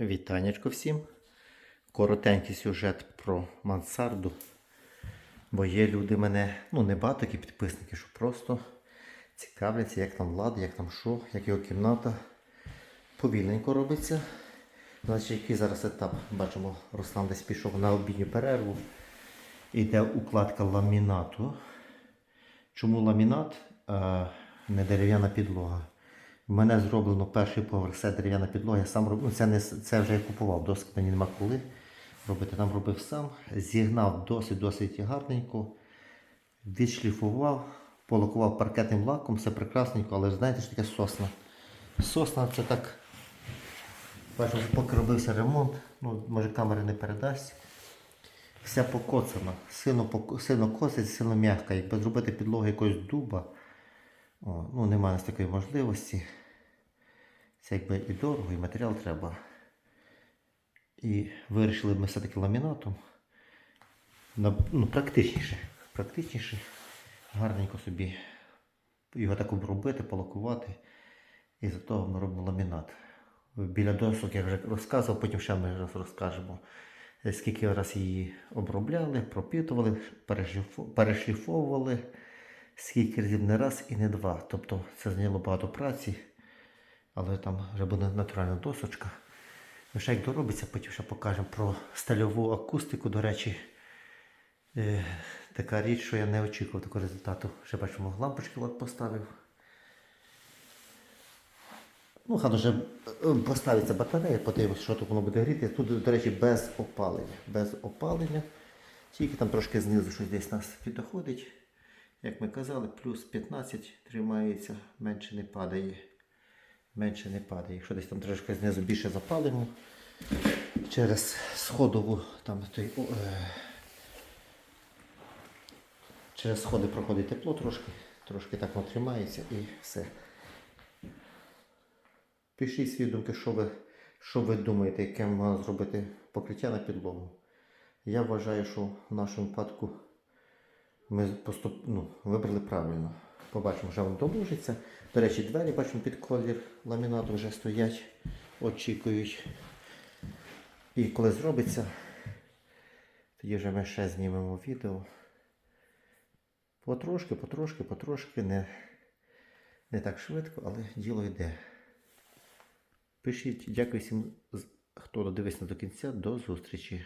Вітанечко всім. Коротенький сюжет про мансарду. Бо є люди мене, ну не багато такі підписники, що просто цікавляться, як там влада, як там що, як його кімната. Повільненько робиться. Значить, який зараз етап? Бачимо, Руслан десь пішов на обідню перерву. Іде укладка ламінату. Чому ламінат, а не дерев'яна підлога? У мене зроблено перший поверх, все дерев'яна підлога. Я сам робив. Ну, це, не, це вже я купував, досить мені нема коли робити. Там робив сам. Зігнав досить-досить гарненько. Відшліфував, полакував паркетним лаком, все прекрасненько, але знаєте, що таке сосна. Сосна це так. Бачу, поки робився ремонт, ну, може камери не передасть. Вся покоцана, сильно, сильно косить, сильно м'яка. Якби зробити підлогу якогось дуба, о, ну немає нас такої можливості. Це якби і дорого, і матеріал треба. І вирішили ми все-таки ламінатом. Ну, практичніше. Практичніше. Гарненько собі його так обробити, полакувати. І за того ми робимо ламінат. Біля досок я вже розказував, потім ще ми розкажемо. Скільки раз її обробляли, пропитували, перешліфовували, скільки разів не раз і не два. Тобто це зайняло багато праці, але там вже буде натуральна досочка. Ну, ще як доробиться, потім ще покажемо про стильову акустику. До речі, е, така річ, що я не очікував такого результату. Ще бачимо, лампочки от поставив. Ну, хай вже е, поставиться батарея, подивимось, що тут воно буде гріти. Тут, до речі, без опалення. Без опалення. Тільки там трошки знизу щось десь нас піддоходить. Як ми казали, плюс 15 тримається, менше не падає. Менше не падає. Якщо десь там трошки знизу більше запалимо, через сходову там той. о, е, Через сходи проходить тепло трошки, трошки так тримається і все. Пишіть свої думки, що ви, що ви думаєте, яке можна зробити покриття на підлогу. Я вважаю, що в нашому випадку ми поступ, ну, вибрали правильно. Побачимо, що воно доложиться. До речі, двері бачимо під колір ламінату вже стоять, очікують. І коли зробиться, тоді вже ми ще знімемо відео. Потрошки, потрошки, потрошки, не, не так швидко, але діло йде. Пишіть, дякую всім, хто додивився до кінця. До зустрічі.